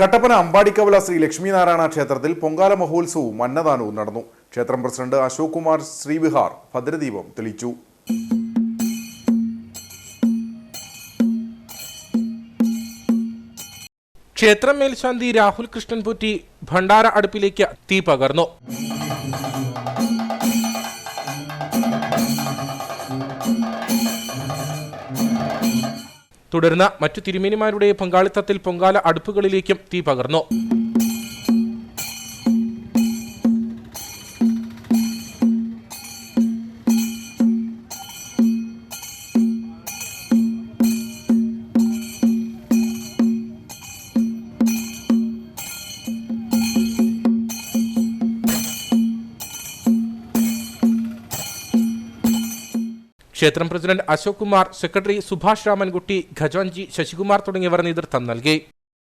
കട്ടപ്പന അമ്പാടിക്കവല ശ്രീ ലക്ഷ്മിനാരായണ ക്ഷേത്രത്തിൽ പൊങ്കാല മഹോത്സവവും അന്നദാനവും നടന്നു. ക്ഷേത്രം പ്രസിഡന്റ് അശോക് കുമാർ ശ്രീവിഹാർ ഭദ്രദീപം തെളിച്ചു. ക്ഷേത്രം മേൽശാന്തി രാഹുൽ കൃഷ്ണൻ പുറ്റി ഭണ്ഡാര അടുപ്പിലേക്ക് തീ പകർന്നു. തുടർന്ന് മറ്റു തിരുമേനിമാരുടെ പങ്കാളിത്തത്തിൽ പൊങ്കാല അടുപ്പുകളിലേക്കും തീ പകർന്നു ക്ഷേത്രം പ്രസിഡന്റ് അശോക് കുമാർ സെക്രട്ടറി സുഭാഷ് രാമൻകുട്ടി ഖജാൻജി ശശികുമാർ തുടങ്ങിയവർ നേതൃത്വം നൽകി.